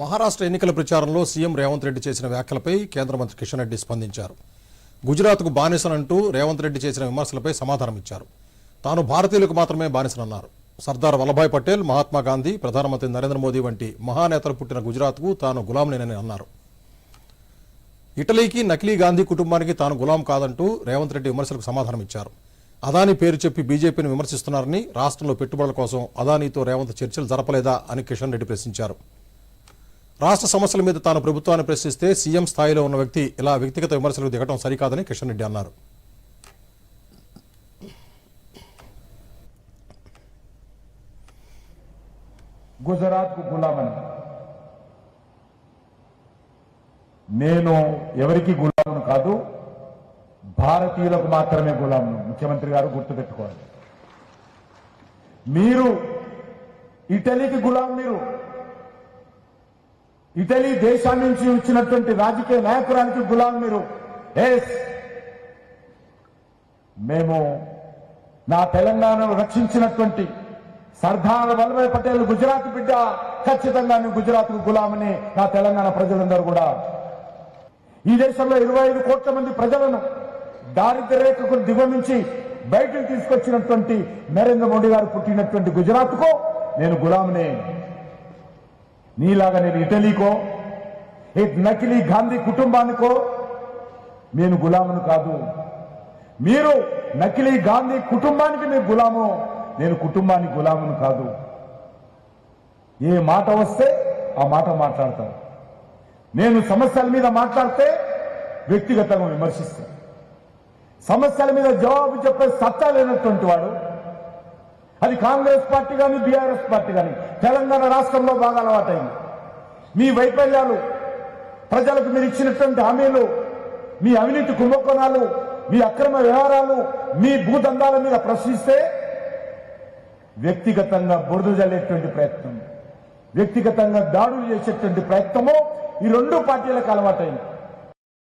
మహారాష్ట్ర ఎన్నికల ప్రచారంలో సీఎం రేవంత్ రెడ్డి చేసిన వ్యాఖ్యలపై కేంద్ర మంత్రి కిషన్ రెడ్డి స్పందించారు. గుజరాత్కు బానిసనంటూ రేవంత్ రెడ్డి చేసిన విమర్శలపై సమాధానం ఇచ్చారు. తాను భారతీయులకు మాత్రమే బానిసనన్నారు. సర్దార్ వల్లభాయ్ పటేల్ మహాత్మా గాంధీ ప్రధానమంత్రి నరేంద్ర మోదీ వంటి మహానేతలు పుట్టిన గుజరాత్కు తాను గులాంనేనని అన్నారు. ఇటలీకి నకిలీ గాంధీ కుటుంబానికి తాను గులాం కాదంటూ రేవంత్ రెడ్డి విమర్శలకు సమాధానం ఇచ్చారు. అదానీ పేరు చెప్పి బీజేపీని విమర్శిస్తున్నారని రాష్ట్రంలో పెట్టుబడుల కోసం అదానీతో రేవంత్ చర్చలు జరపలేదా అని కిషన్ రెడ్డి ప్రశ్నించారు. రాష్ట్ర సమస్యల మీద తాను ప్రభుత్వాన్ని ప్రశ్నిస్తే సీఎం స్థాయిలో ఉన్న వ్యక్తి ఇలా వ్యక్తిగత విమర్శలకు దిగటం సరికాదని కిషన్ రెడ్డి అన్నారు. గుజరాత్కు గులామని. నేను ఎవరికి గులామును కాదు భారతీయులకు మాత్రమే గులామును ముఖ్యమంత్రి గారు గుర్తుపెట్టుకోవాలి. మీరు ఇటలీకి గులాం మీరు. ఇటలీ దేశాన్ని నుంచి వచ్చినటువంటి రాజకీయ నాయకురానికి గులాం మీరు. ఎస్ మేము నా తెలంగాణను రక్షించినటువంటి సర్దార్ వల్లభాయ్ పటేల్ గుజరాత్ బిడ్డ. ఖచ్చితంగా నేను గుజరాత్ గులామని నా తెలంగాణ ప్రజలందరూ కూడా. ఈ దేశంలో ఇరవై ఐదు కోట్ల మంది ప్రజలను దారిద్ర్య రేఖకు దిగువ నుంచి బయటకు తీసుకొచ్చినటువంటి నరేంద్ర మోడీ గారు పుట్టినటువంటి గుజరాత్కు నేను గులామనే నీలాగా నేను ఇటలీకో ఏ నకిలీ గాంధీ కుటుంబానికో నేను గులామును కాదు. మీరు నకిలీ గాంధీ కుటుంబానికి మీరు గులాము నేను కుటుంబానికి గులామును కాదు. ఏ మాట వస్తే ఆ మాట మాట్లాడతాను నేను సమస్యల మీద మాట్లాడితే వ్యక్తిగతంగా విమర్శిస్తాను. సమస్యల మీద జవాబు చెప్పే సత్తా లేనటువంటి వాడు అది కాంగ్రెస్ పార్టీ కానీ బీఆర్ఎస్ పార్టీ కానీ తెలంగాణ రాష్ట్రంలో బాగా అలవాటైంది. మీ వైఫల్యాలు ప్రజలకు మీరు ఇచ్చినటువంటి హామీలు మీ అవినీతి కుంభకోణాలు మీ అక్రమ వ్యవహారాలు మీ భూదందాల మీద ప్రశ్నిస్తే వ్యక్తిగతంగా బురద జల్లేటువంటి ప్రయత్నం. వ్యక్తిగతంగా దాడులు చేసేటువంటి ప్రయత్నము ఈ రెండు పార్టీలకు అలవాటైంది.